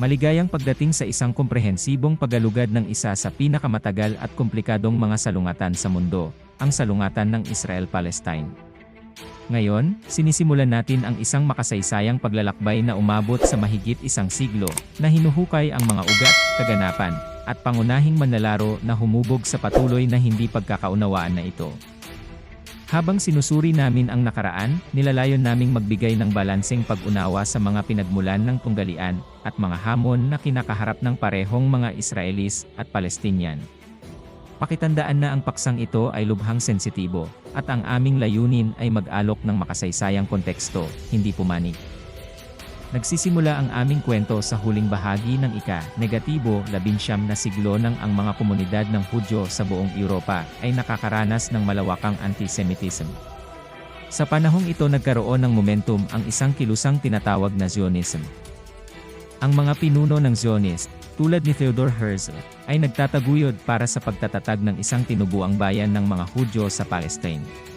Maligayang pagdating sa isang komprehensibong pagalugad ng isa sa pinakamatagal at komplikadong mga salungatan sa mundo, ang salungatan ng Israel-Palestine. Ngayon, sinisimulan natin ang isang makasaysayang paglalakbay na umabot sa mahigit isang siglo, na hinuhukay ang mga ugat, kaganapan, at pangunahing manlalaro na humubog sa patuloy na hindi pagkakaunawaan na ito. Habang sinusuri namin ang nakaraan, nilalayon naming magbigay ng balanseng pag-unawa sa mga pinagmulan ng tunggalian at mga hamon na kinakaharap ng parehong mga Israelis at Palestinian. Pakitandaan na ang paksang ito ay lubhang sensitibo, at ang aming layunin ay mag-alok ng makasaysayang konteksto, hindi pumanig. Nagsisimula ang aming kwento sa huling bahagi ng ika-negatibo labinsyam na siglo ng ang mga komunidad ng Hudyo sa buong Europa ay nakakaranas ng malawakang antisemitism. Sa panahong ito nagkaroon ng momentum ang isang kilusang tinatawag na Zionism. Ang mga pinuno ng Zionist, tulad ni Theodor Herzl, ay nagtataguyod para sa pagtatatag ng isang tinubuang bayan ng mga Hudyo sa Palestine.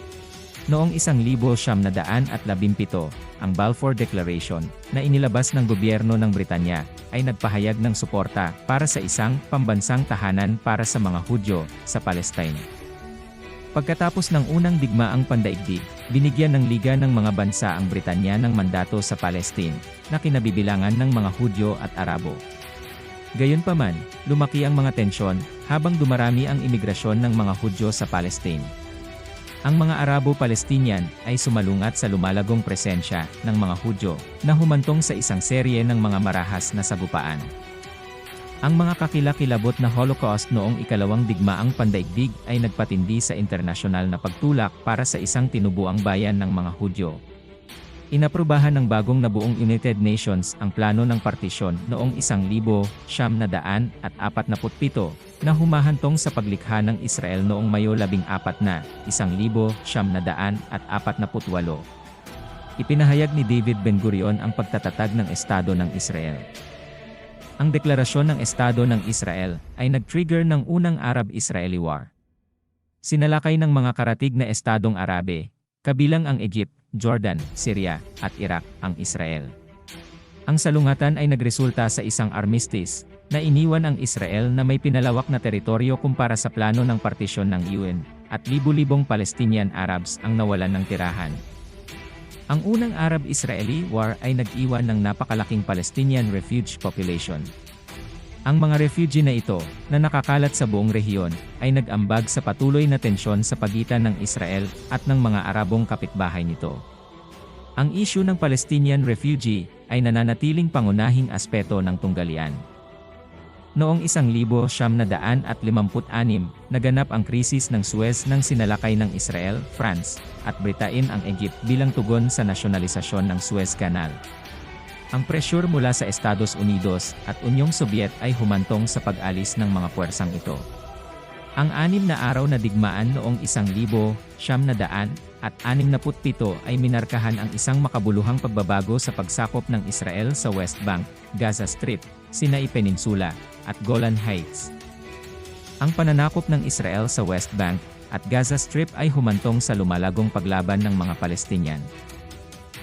Noong 1917, ang Balfour Declaration, na inilabas ng gobyerno ng Britanya, ay nagpahayag ng suporta para sa isang pambansang tahanan para sa mga Hudyo sa Palestine. Pagkatapos ng unang digmaang pandaigdig, binigyan ng Liga ng mga bansa ang Britanya ng mandato sa Palestine, na kinabibilangan ng mga Hudyo at Arabo. Gayunpaman, lumaki ang mga tensyon habang dumarami ang imigrasyon ng mga Hudyo sa Palestine. Ang mga Arabo-Palestinian ay sumalungat sa lumalagong presensya ng mga Hudyo na humantong sa isang serye ng mga marahas na sagupaan. Ang mga kakilakilabot na Holocaust noong ikalawang digmaang pandaigdig ay nagpatindi sa internasyonal na pagtulak para sa isang tinubuang bayan ng mga Hudyo. Inaprubahan ng bagong nabuong United Nations ang plano ng partisyon noong 1947 na humahantong sa paglikha ng Israel noong Mayo 14 na 1948. Ipinahayag ni David Ben-Gurion ang pagtatatag ng Estado ng Israel. Ang deklarasyon ng Estado ng Israel ay nag-trigger ng unang Arab-Israeli War. Sinalakay ng mga karatig na Estadong Arabe, kabilang ang Egypt, Jordan, Syria, at Iraq, ang Israel. Ang salungatan ay nagresulta sa isang armistice, na iniwan ang Israel na may pinalawak na teritoryo kumpara sa plano ng partisyon ng UN, at libu-libong Palestinian Arabs ang nawalan ng tirahan. Ang unang Arab-Israeli War ay nag-iwan ng napakalaking Palestinian refugee population. Ang mga refugee na ito, na nakakalat sa buong rehiyon, ay nag-ambag sa patuloy na tensyon sa pagitan ng Israel at ng mga Arabong kapitbahay nito. Ang issue ng Palestinian refugee ay nananatiling pangunahing aspeto ng tunggalian. Noong 1956, naganap ang krisis ng Suez nang sinalakay ng Israel, France, at Britain ang Egypt bilang tugon sa nasyonalisasyon ng Suez Canal. Ang presyur mula sa Estados Unidos at Unyong Sobyet ay humantong sa pag-alis ng mga puwersang ito. Ang anim na araw na digmaan noong 1967 at 67 ay minarkahan ang isang makabuluhang pagbabago sa pagsakop ng Israel sa West Bank, Gaza Strip, Sinai Peninsula, at Golan Heights. Ang pananakop ng Israel sa West Bank at Gaza Strip ay humantong sa lumalagong paglaban ng mga Palestinian.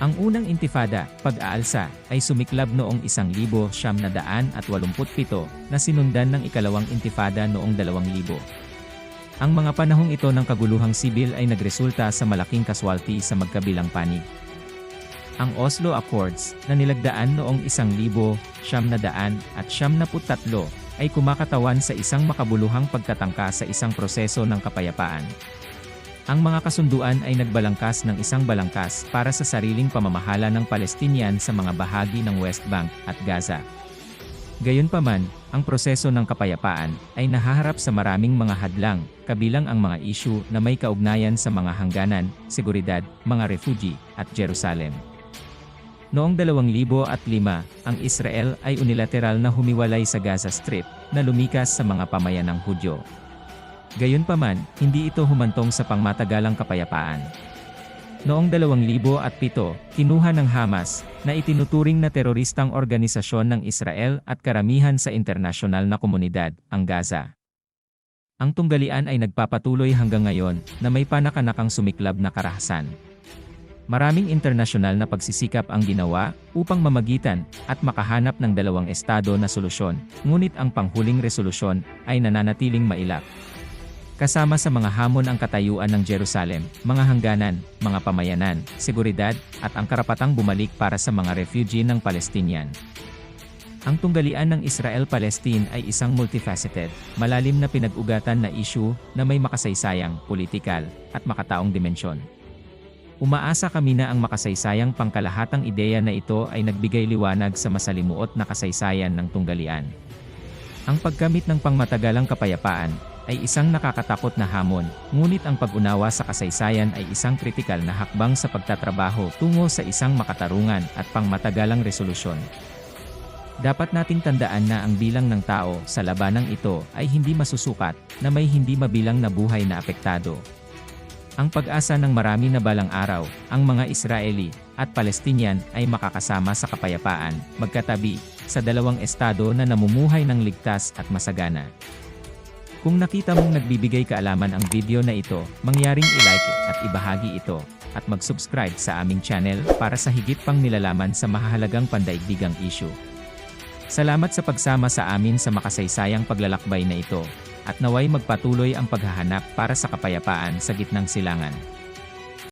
Ang unang intifada, pag-aalsa, ay sumiklab noong 1987 na sinundan ng ikalawang intifada noong 2000. Ang mga panahong ito ng kaguluhang sibil ay nagresulta sa malaking kaswalti sa magkabilang panig. Ang Oslo Accords, na nilagdaan noong 1973 ay kumakatawan sa isang makabuluhang pagtatangka sa isang proseso ng kapayapaan. Ang mga kasunduan ay nagbalangkas ng isang balangkas para sa sariling pamamahala ng Palestinian sa mga bahagi ng West Bank at Gaza. Gayunpaman, ang proseso ng kapayapaan ay nahaharap sa maraming mga hadlang, kabilang ang mga isyu na may kaugnayan sa mga hangganan, seguridad, mga refugee, at Jerusalem. Noong 2005, ang Israel ay unilateral na humiwalay sa Gaza Strip, na lumikas sa mga pamayanang Hudyo. Gayunpaman, hindi ito humantong sa pangmatagalang kapayapaan. Noong 2007, kinuha ng Hamas, na itinuturing na teroristang organisasyon ng Israel at karamihan sa internasyonal na komunidad, ang Gaza. Ang tunggalian ay nagpapatuloy hanggang ngayon, na may panakanakang sumiklab na karahasan. Maraming internasyonal na pagsisikap ang ginawa upang mamagitan at makahanap ng dalawang estado na solusyon, ngunit ang panghuling resolusyon ay nananatiling mailap. Kasama sa mga hamon ang katayuan ng Jerusalem, mga hangganan, mga pamayanan, seguridad, at ang karapatang bumalik para sa mga refugee ng Palestinian. Ang tunggalian ng Israel-Palestine ay isang multifaceted, malalim na pinag-ugatan na issue na may makasaysayang, politikal, at makataong dimensyon. Umaasa kami na ang makasaysayang pangkalahatang ideya na ito ay nagbigay liwanag sa masalimuot na kasaysayan ng tunggalian. Ang paggamit ng pangmatagalang kapayapaan ay isang nakakatakot na hamon, ngunit ang pag-unawa sa kasaysayan ay isang kritikal na hakbang sa pagtatrabaho tungo sa isang makatarungan at pangmatagalang resolusyon. Dapat nating tandaan na ang bilang ng tao sa labanang ito ay hindi masusukat na may hindi mabilang na buhay na apektado. Ang pag-asa ng marami na balang araw, ang mga Israeli at Palestinian ay makakasama sa kapayapaan, magkatabi, sa dalawang estado na namumuhay ng ligtas at masagana. Kung nakita mong nagbibigay kaalaman ang video na ito, mangyaring i-like at ibahagi ito, at mag-subscribe sa aming channel para sa higit pang nilalaman sa mahahalagang pandaigdigang issue. Salamat sa pagsama sa amin sa makasaysayang paglalakbay na ito, at naway magpatuloy ang paghahanap para sa kapayapaan sa gitnang silangan.